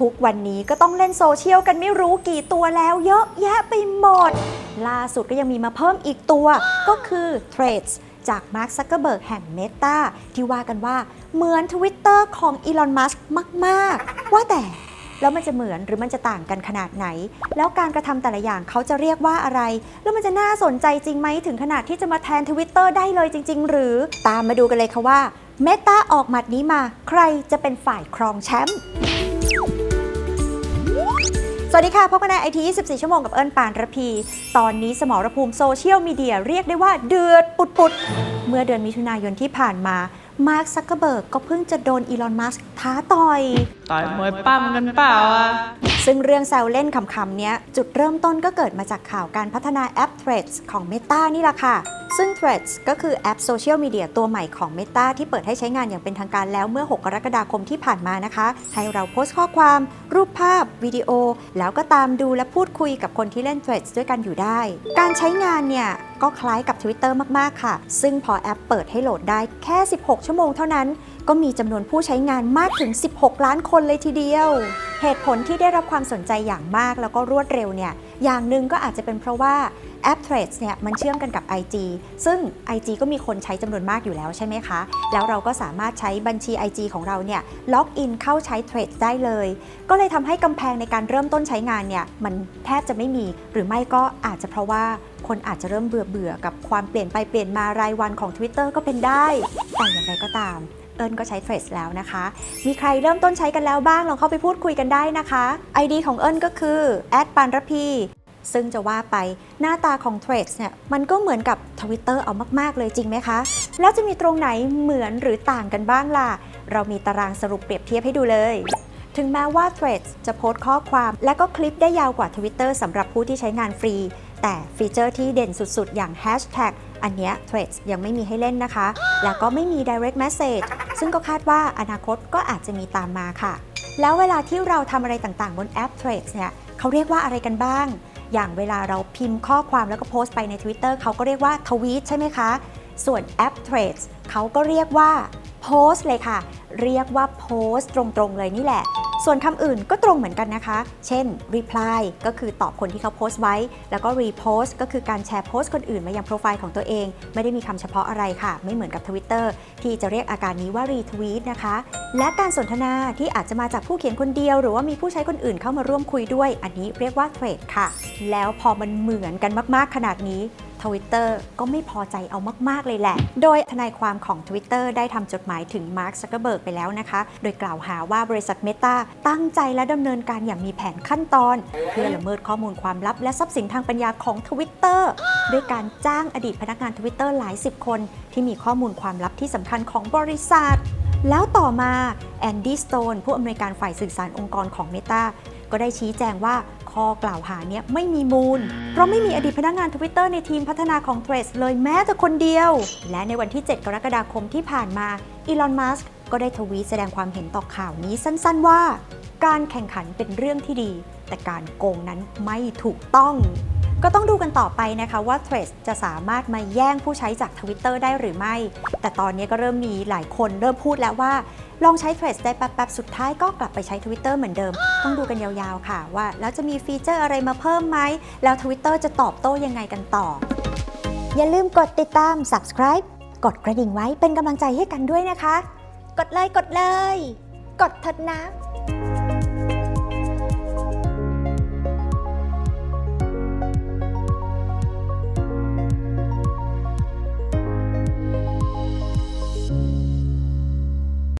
ทุกวันนี้ก็ต้องเล่นโซเชียลกันไม่รู้กี่ตัวแล้วเยอะแยะไปหมด ล่าสุดก็ยังมีมาเพิ่มอีกตัว ก็คือ Threads จากมาร์คซักเกอร์เบิร์กแห่ง Meta ที่ว่ากันว่าเหมือน Twitter ของอีลอนมัสก์มาก ๆ ว่าแต่แล้วมันจะเหมือนหรือมันจะต่างกันขนาดไหน แล้วการกระทำแต่ละอย่างเขาจะเรียกว่าอะไร แล้วมันจะน่าสนใจจริงไหมถึงขนาดที่จะมาแทน Twitter ได้เลยจริง ๆ หรือตามมาดูกันเลยค่ะว่า Meta ออกหมัดนี้มา ใครจะเป็นฝ่ายครองแชมป์ สวัสดีค่ะ พบกันในไอที24 ชั่วโมงกับเอิญปานระพี ตอนนี้สมรภูมิโซเชียลมีเดียเรียกได้ว่าเดือดปุดๆเมื่อเดือนมิถุนายนที่ผ่านมา มาร์คซักเกอร์เบิร์กก็เพิ่งจะโดนอีลอน มัสก์ท้าต่อย ต่อยมวยปั้มกันเปล่าอะ ซึ่งเรื่องแซวเล่นขำๆเนี้ย จุดเริ่มต้นก็เกิดมาจากข่าวการพัฒนาแอป Threads ของ Meta นี่แหละค่ะ ซึ่ง Threads ก็คือแอปโซเชียลมีเดียตัวใหม่ของ Meta ที่เปิดให้ใช้งานอย่างเป็นทางการแล้วเมื่อ 6 กรกฎาคมที่ผ่านมานะคะ ให้เราโพสต์ข้อความ รูปภาพ วิดีโอ แล้วก็ตามดูและพูดคุยกับคนที่เล่น Threads ด้วยกันอยู่ได้ การใช้งานเนี่ยก็คล้ายกับ Twitter มาก ๆ ค่ะ ซึ่งพอแอปเปิดให้โหลดได้แค่ 16 ชั่วโมงเท่านั้น ก็มีจำนวนผู้ใช้งานมากถึง 16 ล้านคนเลยทีเดียว เหตุผลที่ได้รับความสนใจอย่างมากแล้วก็รวดเร็วเนี่ยอย่างหนึ่งก็อาจจะเป็นเพราะว่าแอป Threads เนี่ยมันเชื่อมกันกับ IG ซึ่ง IG ก็มีคนใช้จำนวนมากอยู่แล้วใช่ไหมคะ แล้วเราก็สามารถใช้บัญชี IG ของเราเนี่ยล็อกอินเข้าใช้ Threads ได้เลย ก็เลยทำให้กำแพงในการเริ่มต้นใช้งานเนี่ยมันแทบจะไม่มี หรือไม่ก็อาจจะเพราะว่าคนอาจจะเริ่มเบื่อเบื่อกับความเปลี่ยนไปเปลี่ยนมารายวันของ Twitter ก็เป็นได้ แต่อย่างไรก็ตาม เอิญก็ใช้ Threads แล้วนะคะ มีใครเริ่มต้นใช้กันแล้วบ้างลองเข้าไปพูดคุยกันได้นะคะ ID ของเอิญก็คือแอดปานระพีซึ่งจะว่าไปหน้าตาของ Threads เนี่ยมันก็เหมือนกับ Twitter เอามากๆเลยจริงไหมคะ แล้วจะมีตรงไหนเหมือนหรือต่างกันบ้างล่ะ เรามีตารางสรุปเปรียบเทียบให้ดูเลย ถึงแม้ว่า Threads จะโพสต์ข้อความ และก็คลิปได้ยาวกว่า Twitter สำหรับผู้ที่ใช้งานฟรี แต่ฟีเจอร์ที่เด่นสุดๆ อย่าง Hashtag อันเนี้ย Threads ยังไม่มีให้เล่นนะคะ แล้วก็ไม่มี Direct Message ซึ่งก็คาดว่าอนาคตก็อาจจะมีตามมาค่ะ แล้วเวลาที่เราทำอะไรต่างๆ บนแอป Threads เนี่ยเขาเรียกว่าอะไรกันบ้าง อย่างเวลาเราพิมพ์ข้อความแล้วก็โพสต์ไปใน Twitter เขาก็เรียกว่าทวีตใช่ไหมคะ ส่วนแอป Threads เขาก็เรียกว่าโพสต์เลยค่ะ เรียกว่าโพสต์ตรงๆเลยนี่แหละ ส่วนคำอื่นก็ตรงเหมือนกันนะคะ เช่น reply ก็คือตอบคนที่เขาโพสต์ไว้ แล้วก็ repost ก็คือการแชร์โพสต์คนอื่นมายังโปรไฟล์ของตัวเอง ไม่ได้มีคำเฉพาะอะไรค่ะ ไม่เหมือนกับ Twitter ที่จะเรียกอาการนี้ว่า retweet นะคะ และการสนทนาที่อาจจะมาจากผู้เขียนคนเดียว หรือว่ามีผู้ใช้คนอื่นเข้ามาร่วมคุยด้วย อันนี้เรียกว่า thread ค่ะ แล้วพอมันเหมือนกันมากๆขนาดนี้ Twitter ก็ไม่พอใจเอามาก ๆ เลยแหละ โดยทนายความของ Twitter ได้ทำจดหมายถึง Mark Zuckerberg ไปแล้วนะคะ โดยกล่าวหาว่าบริษัท Meta ตั้งใจและดำเนินการอย่างมีแผนขั้นตอน เพื่อละเมิดข้อมูลความลับ และทรัพย์สินทางปัญญาของ Twitter ด้วยการจ้างอดีตพนักงาน Twitter หลายสิบคน ที่มีข้อมูลความลับที่สำคัญของบริษัท แล้วต่อมาแอนดี้สโตนผู้อำนวยการฝ่ายสื่อสารองค์กรของ Meta ก็ได้ชี้แจงว่า ข้อกล่าวหาเนี้ยไม่มีมูล เพราะไม่มีอดีตพนักงาน Twitter ในทีมพัฒนาของ Threads เลยแม้แต่คนเดียว และในวันที่ 7 กรกฎาคมที่ผ่านมาอีลอน มัสก์ก็ได้ทวีตแสดงความเห็นต่อข่าวนี้สั้นๆว่า การแข่งขันเป็นเรื่องที่ดี แต่การโกงนั้นไม่ถูกต้อง ก็ต้องดูกันต่อไปนะคะว่า Threads จะสามารถมาแย่งผู้ใช้จาก Twitter ได้หรือไม่ แต่ตอนนี้ก็เริ่มมีหลายคนเริ่มพูดแล้วว่า ลองใช้ Threads ได้แป๊บๆ สุดท้ายก็กลับไปใช้ Twitter เหมือนเดิม ต้องดูกันยาวๆ ค่ะ ว่าแล้วจะมีฟีเจอร์อะไรมาเพิ่มไหม แล้ว Twitter จะตอบโต้ยังไงกันต่อ อย่าลืมกดติดตาม subscribe กดกระดิ่งไว้เป็นกำลังใจให้กันด้วยนะคะ กดเลยกดเลย กดเถิดนะ